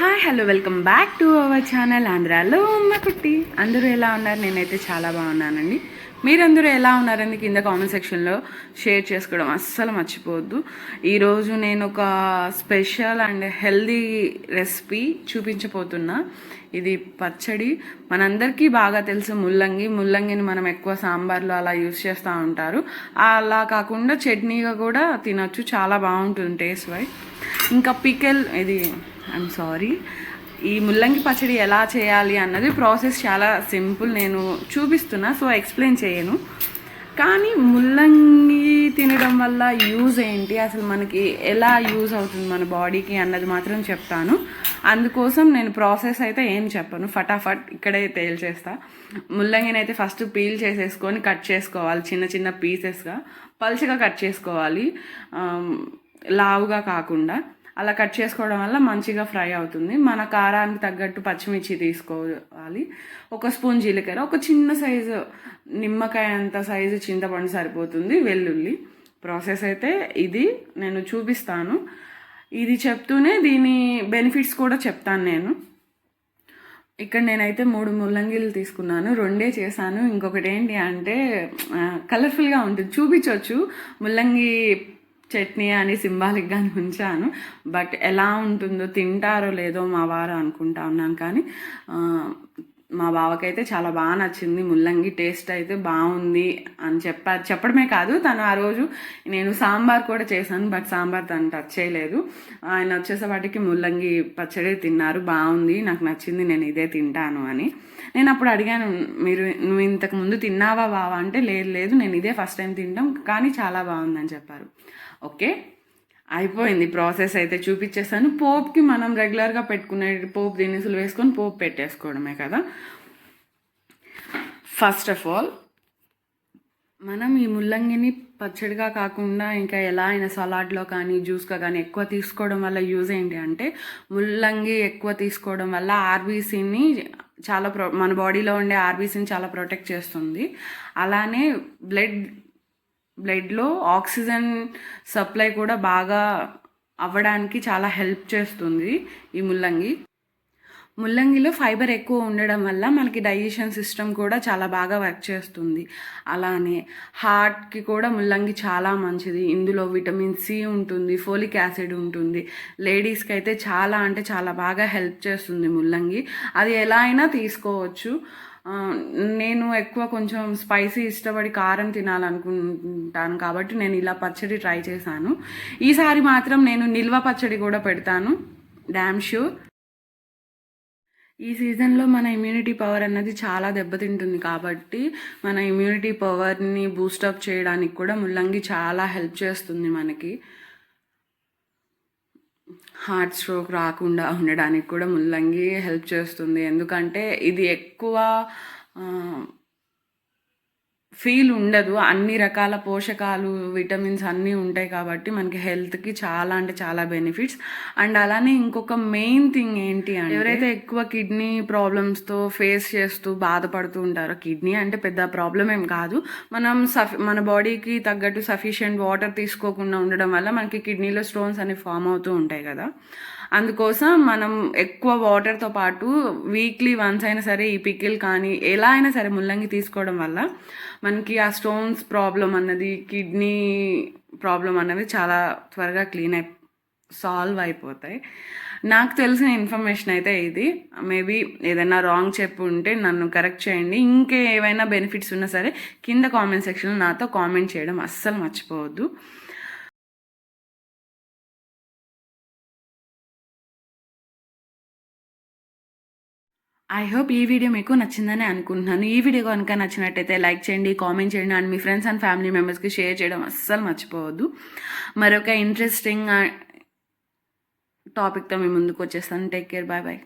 Hi hello welcome back to our channel ఆంధ్రాలో ఉన్న కుట్టి అందరూ ఎలా ఉన్నారు? నేనైతే చాలా బాగున్నానండి. మీరందరూ ఎలా ఉన్నారని కింద కామెంట్ సెక్షన్లో షేర్ చేసుకోవడం అస్సలు మర్చిపోవద్దు. ఈరోజు నేను ఒక స్పెషల్ అండ్ హెల్దీ రెసిపీ చూపించబోతున్నా. ఇది పచ్చడి. మనందరికీ బాగా తెలుసు ముల్లంగి. ముల్లంగిని మనం ఎక్కువ సాంబార్లో అలా యూస్ చేస్తూ ఉంటారు. అలా కాకుండా చట్నీగా కూడా తినొచ్చు. చాలా బాగుంటుంది టేస్ట్ వై ఇంకా పికెల్ ఇది ఐఎమ్ సారీ ఈ ముల్లంగి పచ్చడి ఎలా చేయాలి అన్నది ప్రాసెస్ చాలా సింపుల్ నేను చూపిస్తున్నా సో ఎక్స్ప్లెయిన్ చేయను. కానీ ముల్లంగి తినడం వల్ల యూజ్ ఏంటి? అసలు మనకి ఎలా యూజ్ అవుతుంది మన బాడీకి అన్నది మాత్రం చెప్తాను. అందుకోసం నేను ప్రాసెస్ అయితే ఏం చెప్పను. ఫటాఫట్ ఇక్కడే తేల్చేస్తా. ముల్లంగిని అయితే ఫస్ట్ పీల్ చేసేసుకొని కట్ చేసుకోవాలి చిన్న చిన్న పీసెస్గా పల్చగా కట్ చేసుకోవాలి. లావుగా కాకుండా. అలా కట్ చేసుకోవడం వల్ల మంచిగా ఫ్రై అవుతుంది. మన కారానికి తగ్గట్టు పచ్చిమిర్చి తీసుకోవాలి. ఒక స్పూన్ జీలకర్ర ఒక చిన్న సైజు నిమ్మకాయ అంత సైజు చింతపండు సరిపోతుంది వెల్లుల్లి. ప్రాసెస్ అయితే ఇది నేను చూపిస్తాను. ఇది చెప్తూనే దీని బెనిఫిట్స్ కూడా చెప్తాను నేను. ఇక్కడ నేనైతే మూడు ముల్లంగిలు తీసుకున్నాను రెండే చేశాను. ఇంకొకటి ఏంటి అంటే కలర్ఫుల్గా ఉంటుంది చూపించవచ్చు ముల్లంగి చట్నీ అని సింబాలిక్గా ఉంచాను. బట్ ఎలా ఉంటుందో తింటారో లేదో మా వారు అనుకుంటా ఉన్నాను కానీ మా బావకైతే చాలా బాగా నచ్చింది. ముల్లంగి టేస్ట్ అయితే బాగుంది అని చెప్పారు చెప్పడమే కాదు తను ఆ రోజు నేను సాంబార్ కూడా చేశాను బట్ సాంబార్ తను టచ్ చేయలేదు. ఆయన వచ్చేసేపాటికి ముల్లంగి పచ్చడి తిన్నారు బాగుంది నాకు నచ్చింది నేను ఇదే తింటాను అని. నేను అప్పుడు అడిగాను మీరు నువ్వు ఇంతకు ముందు తిన్నావా బావా? అంటే లేదు లేదు నేను ఇదే ఫస్ట్ టైం తింటాం కానీ చాలా బాగుందని చెప్పారు. ఓకే? అయిపోయింది ప్రాసెస్ అయితే చూపించేస్తాను పోప్కి మనం రెగ్యులర్గా పెట్టుకునే పోప్ దినుసులు వేసుకొని పోపు పెట్టేసుకోవడమే కదా. ఫస్ట్ ఆఫ్ ఆల్ మనం ఈ ముల్లంగిని పచ్చడిగా కాకుండా ఇంకా ఎలా అయినా సలాడ్లో కానీ జ్యూస్గా కానీ ఎక్కువ తీసుకోవడం వల్ల యూజ్ ఏంటి అంటే ముల్లంగి ఎక్కువ తీసుకోవడం వల్ల ఆర్బీసీని చాలా ప్రొ మన బాడీలో ఉండే ఆర్బీసీని చాలా ప్రొటెక్ట్ చేస్తుంది. అలానే బ్లడ్ బ్లడ్లో ఆక్సిజన్ సప్లై కూడా బాగా అవ్వడానికి చాలా హెల్ప్ చేస్తుంది ఈ ముల్లంగి. ముల్లంగిలో ఫైబర్ ఎక్కువ ఉండడం వల్ల మనకి డైజెషన్ సిస్టమ్ కూడా చాలా బాగా వర్క్ చేస్తుంది. అలానే హార్ట్కి కూడా ముల్లంగి చాలా మంచిది. ఇందులో విటమిన్ సి ఉంటుంది ఫోలిక్ యాసిడ్ ఉంటుంది. లేడీస్కి అయితే చాలా అంటే చాలా బాగా హెల్ప్ చేస్తుంది ముల్లంగి. అది ఎలా అయినా తీసుకోవచ్చు. నేను ఎక్కువ కొంచెం స్పైసీ ఇష్టపడి కారం తినాలనుకుంటాను కాబట్టి నేను ఇలా పచ్చడి ట్రై చేశాను. ఈసారి మాత్రం నేను నిల్వ పచ్చడి కూడా పెడతాను డ్యామ్ షూర్ ఈ సీజన్లో మన ఇమ్యూనిటీ పవర్ అన్నది చాలా దెబ్బతింటుంది కాబట్టి మన ఇమ్యూనిటీ పవర్ని బూస్టప్ చేయడానికి కూడా ముల్లంగి చాలా హెల్ప్ చేస్తుంది మనకి. హార్ట్ స్ట్రోక్ రాకుండా ఉండడానికి కూడా ముల్లంగి హెల్ప్ చేస్తుంది. ఎందుకంటే ఇది ఎక్కువ ఫీల్ ఉండదు. అన్ని రకాల పోషకాలు విటమిన్స్ అన్నీ ఉంటాయి కాబట్టి మనకి హెల్త్కి చాలా అంటే చాలా బెనిఫిట్స్. అండ్ అలానే ఇంకొక మెయిన్ థింగ్ ఏంటి అంటే ఎవరైతే ఎక్కువ కిడ్నీ ప్రాబ్లమ్స్తో ఫేస్ చేస్తూ బాధపడుతూ ఉంటారో కిడ్నీ అంటే పెద్ద ప్రాబ్లం ఏం కాదు. మనం సఫి మన బాడీకి తగ్గట్టు సఫిషియెంట్ వాటర్ తీసుకోకుండా ఉండడం వల్ల మనకి కిడ్నీలో స్టోన్స్ అనేవి ఫామ్ అవుతూ ఉంటాయి కదా. అందుకోసం మనం ఎక్కువ వాటర్తో పాటు వీక్లీ వన్స్ అయినా సరే ఈ పికిల్ కానీ ఎలా అయినా సరే ముల్లంగి తీసుకోవడం వల్ల మనకి ఆ స్టోన్స్ ప్రాబ్లం అన్నది కిడ్నీ ప్రాబ్లం అన్నది చాలా త్వరగా క్లీన్ అయి సాల్వ్ అయిపోతాయి. నాకు తెలిసిన ఇన్ఫర్మేషన్ అయితే ఇది. మేబీ ఏదైనా రాంగ్ చెప్పు ఉంటే నన్ను కరెక్ట్ చేయండి. ఇంకే ఏవైనా బెనిఫిట్స్ ఉన్నా సరే కింద కామెంట్ సెక్షన్లో నాతో కామెంట్ చేయడం అస్సలు మర్చిపోవద్దు. ఐ హోప్ ఈ వీడియో మీకు నచ్చిందని అనుకుంటున్నాను. ఈ వీడియో కనుక నచ్చినట్టయితే లైక్ చేయండి కామెంట్ చేయండి అండ్ మీ ఫ్రెండ్స్ అండ్ ఫ్యామిలీ మెంబర్స్కి షేర్ చేయడం అస్సలు మర్చిపోవద్దు. మరొక ఇంట్రెస్టింగ్ టాపిక్తో uh, మీ ముందుకు వచ్చేస్తాను. Take care bye bye